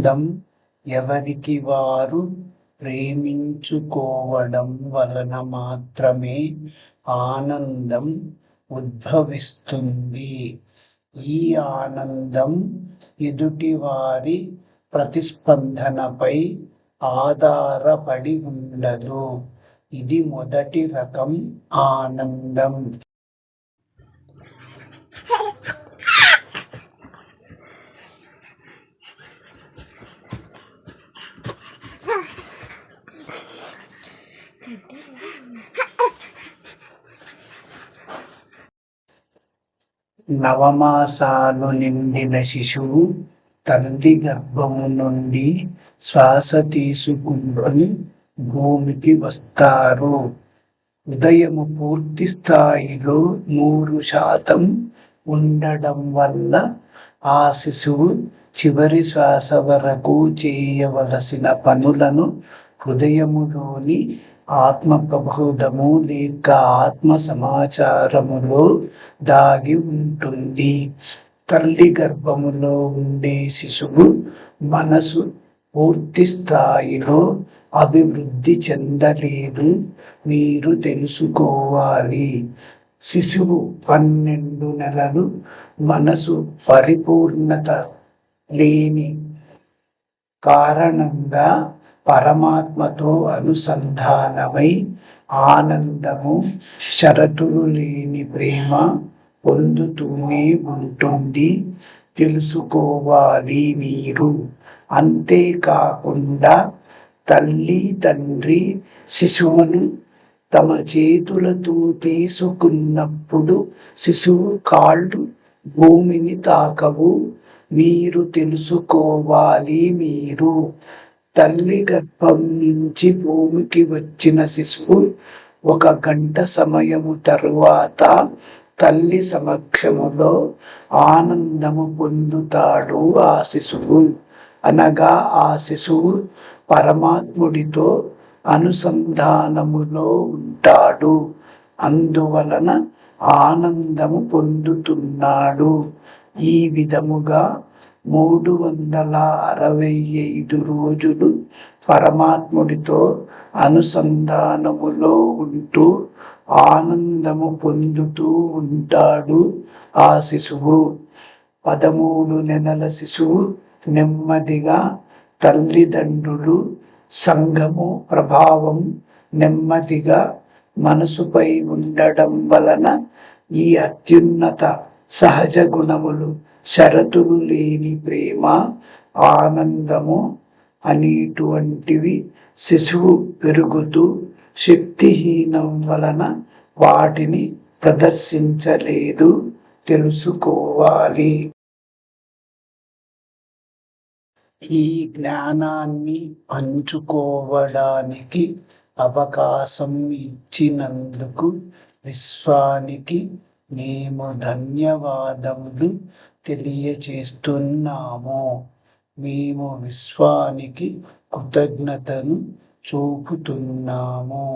దం ఎవరికి వారు ప్రేమించుకోవడం వలన మాత్రమే ఆనందం ఉద్భవిస్తుంది. ఈ ఆనందం ఎదుటివారి ప్రతిస్పందనపై ఆధారపడి ఉండదు. ఇది మొదటి రకం ఆనందం. నవమాసాలు నిండిన శిశువు తండ్రి గర్భము నుండి శ్వాస తీసుకుని భూమికి వస్తారు. ఉదయము పూర్తి స్థాయిలో నూరు శాతం ఉండడం వల్ల ఆ శిశువు చివరి శ్వాస వరకు చేయవలసిన పనులను హృదయములోని ఆత్మ ప్రబోధము లేక ఆత్మ సమాచారములో దాగి ఉంటుంది. తల్లి గర్భములో ఉండే శిశువు మనసు పూర్తి స్థాయిలో అభివృద్ధి చెందలేదు. మీరు తెలుసుకోవాలి. శిశువు పన్నెండు నెలలు మనసు పరిపూర్ణత లేని కారణంగా పరమాత్మతో అనుసంధానమై ఆనందము షరతులు లేని ప్రేమ పొందుతూనే ఉంటుంది. తెలుసుకోవాలి మీరు. అంతేకాకుండా తల్లి తండ్రి శిశువును తమ చేతులతో తీసుకున్నప్పుడు శిశువు కాళ్ళు భూమిని తాకవు. మీరు తెలుసుకోవాలి మీరు. తల్లి గర్భం నుంచి భూమికి వచ్చిన శిశువు ఒక గంట సమయము తరువాత తల్లి సమక్షములో ఆనందము పొందుతాడు ఆ శిశువు. అనగా ఆ శిశువు పరమాత్ముడితో అనుసంధానములో ఉంటాడు. అందువలన ఆనందము పొందుతున్నాడు. ఈ విధముగా మూడు వందల అరవై ఐదు రోజులు పరమాత్ముడితో అనుసంధానములో ఉంటూ ఆనందము పొందుతూ ఉంటాడు ఆ శిశువు. పదమూడు నెలల శిశువు నెమ్మదిగా తల్లిదండ్రులు సంఘము ప్రభావం నెమ్మదిగా మనసుపై ఉండడం వలన ఈ అత్యున్నత సహజ గుణములు షరతులు లేని ప్రేమ ఆనందము అనేటువంటివి శిశువు పెరుగుతూ శక్తిహీనం వలన వాటిని ప్రదర్శించలేదు. తెలుసుకోవాలి. ఈ జ్ఞానాన్ని పంచుకోవడానికి అవకాశం ఇచ్చినందుకు విశ్వానికి మేము ధన్యవాదములు. తెలియచేస్తున్నాము మేము విశ్వానికి కృతజ్ఞతను చూపుతున్నాము.